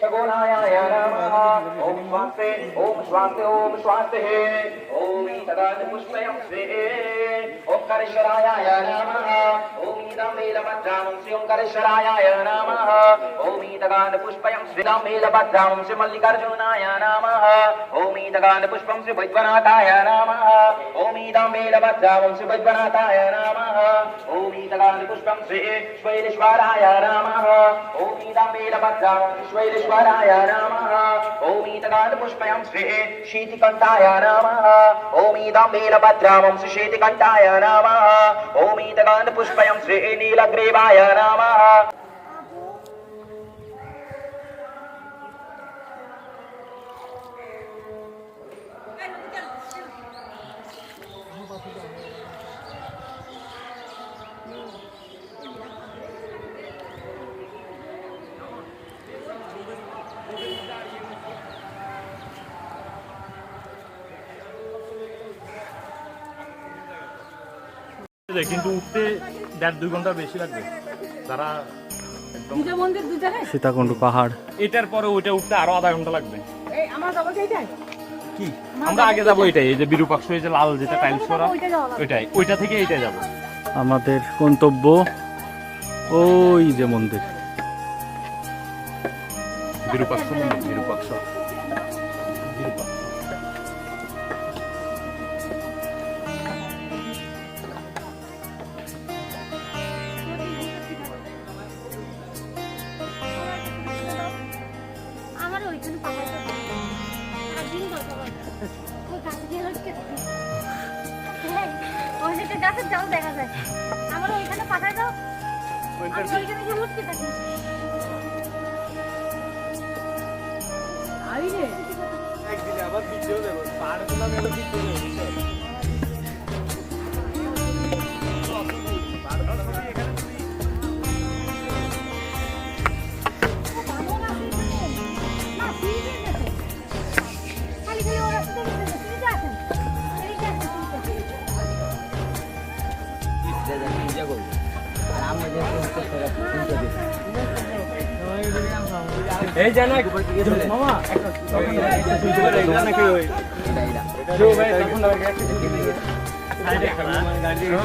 शगुणाय नमः ॐ स्वास्ते ॐ स्वास्ते ॐ स्वास्ते ॐ तदाज पुष्पयं स्वे ओंकारेश्वराय नमः ॐ इदं वीरभद्रामं श्री ओंकारेश्वराय नमः ॐ ईदगान पुष्पयं श्रीदं वीरभद्रामं श्री मल्लिकार्जुनाय नमः ॐ ईदगान पुष्पं श्री वैद्यनाथाय नमः ॐ इदं वीरभद्रामं श्री वैद्यनाथाय नमः ॐ ईदगान पुष्पं श्री शैलेश्वराय नमः ॐ इदं वीरभद्रामं श्री शैलेश्वराय नमः ॐ ईदगान पुष्पयं श्री शीतिकण्ठाय नमः ॐ इदं वीरभद्रामं श्री शीतिकण्ठाय नमः ॐ ईदगान पुष्पयं श्री नीलग्रीवाय नमः যায়, কিন্তু উঠতে দেড় দুই ঘণ্টা বেশি লাগবে। দু জায়গায় সীতাকুণ্ড পাহাড়। এটার পরে ওইটা উঠতে আরও আধা ঘণ্টা লাগবে। আমরা কি আমরা আগে যাব এটাই এই যে বিরূপাক্ষ এই যে লাল যেটা টাইলস করা। ওইটাই ওইটা থেকে এইটাই যাব। আমাদের গন্তব্য ওই যে মন্দির। বিরূপাক্ষ মন্দির বিরূপাক্ষ। আই রে বানর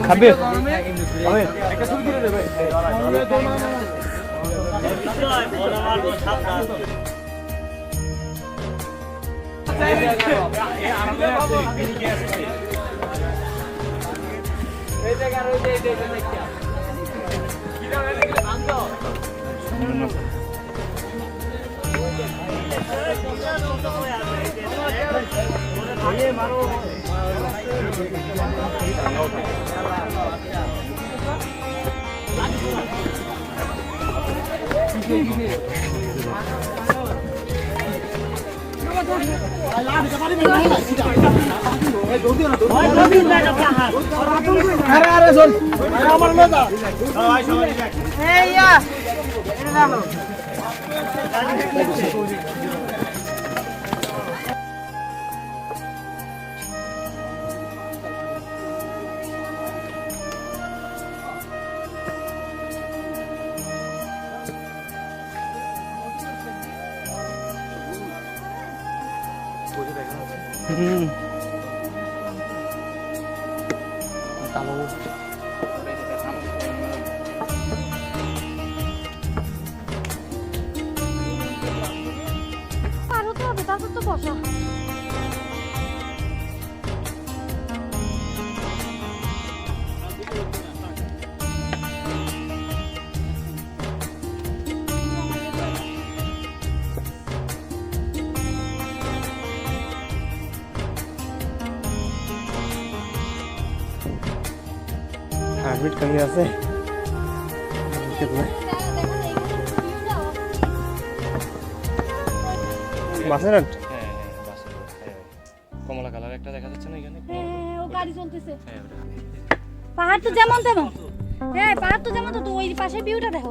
খাবে আরে আরে শোন আমার লোক এই হুম। হার্টবিট কেমনি আছে। হ্যাঁ হ্যাঁ বাসের হ্যাঁ। কমলা কালার একটা দেখা যাচ্ছে না এখানে? হ্যাঁ, হ্যাঁ, ও গাড়ি চলতেছে। হ্যাঁ, পাহাড় তো যেমন তেমন। হ্যাঁ পাহাড় তো যেমন তো তো ওই পাশে ভিউটা দেখো।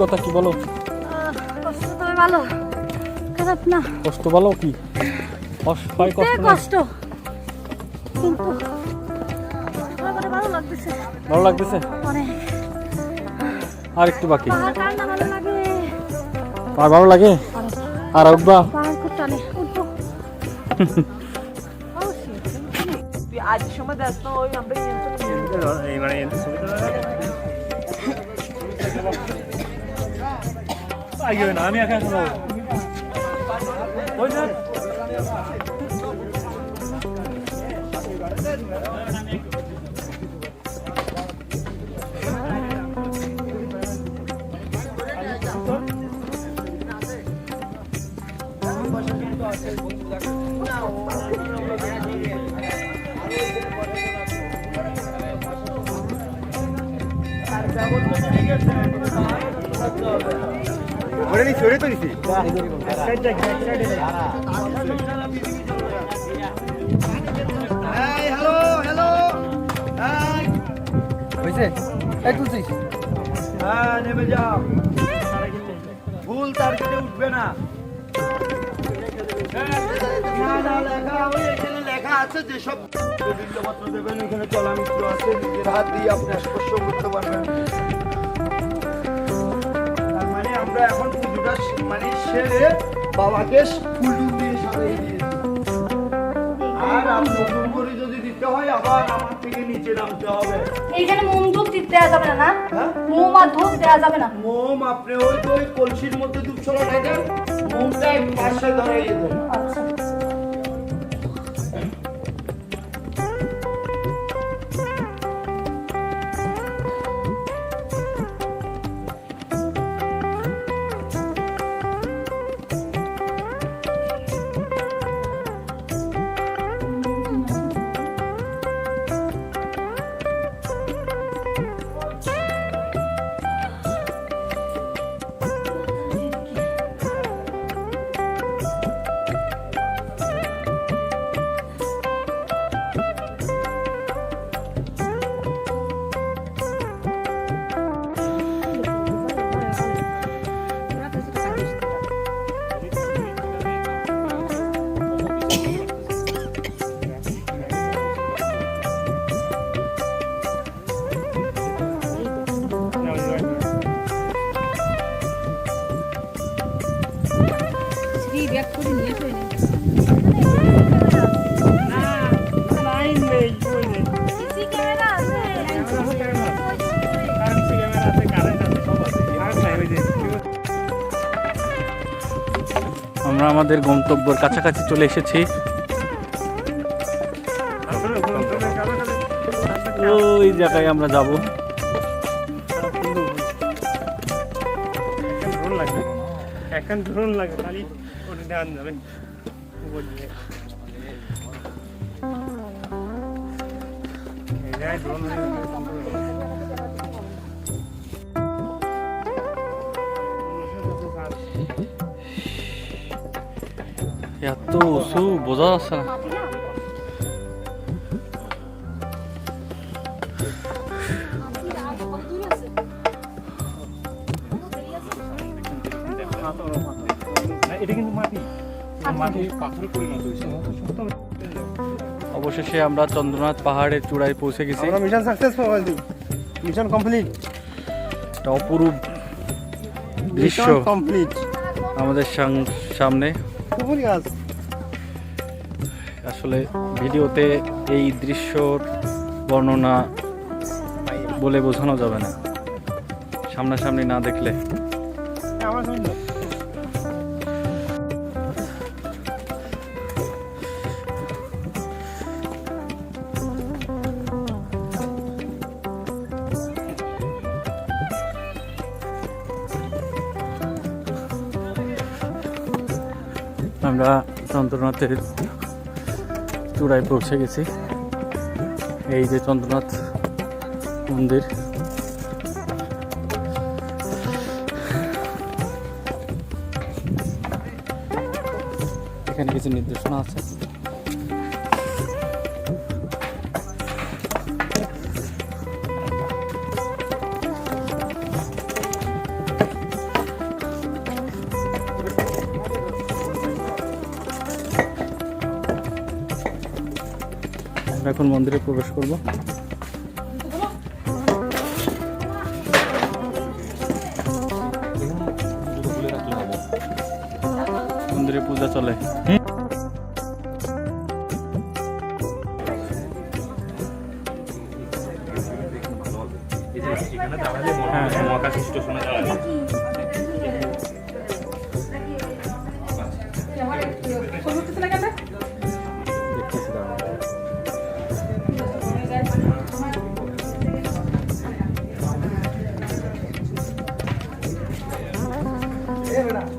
অভিজ্ঞতা কি বলো? কষ্ট ভালো। খারাপ না। কষ্ট বলো কি? কষ্ট হয় কষ্ট উঠতে কষ্ট। কিন্তু ভালো লাগতেছে। ভালো লাগতেছে? আর একটু বাকি। ভালো আর ভালো লাগে? আর উঠবা? আজ সময় দেখ তো ওই আমরা মানে আগে না আমি একা খাব ওই না হয়েছে এই তুলছিস হ্যাঁ নেমে যাও ভুল তার কেটে উঠবে না লেখা আছে যেসব আছে নিজের হাত দিয়ে পারবেন মানে আমরা এখন পুজোটা সে- মানে সেরে বাবাকে ফুলুন দিয়ে সাজিয়ে দিয়েছি। আর আমি নতুন করে যদি দিতে হয় আবার আমার থেকে নিচে নামতে হবে। এইখানে মোম ধূপ দিতে দেওয়া যাবে না না? হ্যাঁ? মোম আর ধূপ দেওয়া যাবে না। মোম আপনি ওই তো ওই কলসির মধ্যে ধূপ ছড়া দেন মোমটা এক পাশে ধরে দেবেন আচ্ছা। আমরা আমাদের গন্তব্যের কাছাকাছি চলে এসেছি। ওই জায়গায় আমরা যাব। এখন ধরুন লাগে, খালি ওটা লাগে যাবে। ড্রোন এত উঁচু বোঝা যাচ্ছে না। অবশেষে আমরা চন্দ্রনাথ পাহাড়ের চূড়ায় পৌঁছে গেছি। মিশন সাকসেসফুল মিশন কমপ্লিট অপরূপ দৃশ্য কমপ্লিট আমাদের সামনে। কুমুরি গাছ আসলে ভিডিওতে এই দৃশ্যর বর্ণনা বলে বোঝানো যাবে না। সামনাসামনি না দেখলে আমরা চন্দ্রনাথের চূড়ায় পৌঁছে গেছি। এই যে চন্দ্রনাথ মন্দির। এখানে কিছু নির্দেশনা আছে। এখন মন্দিরে প্রবেশ করব। মন্দিরে পূজা চলে। Gracias,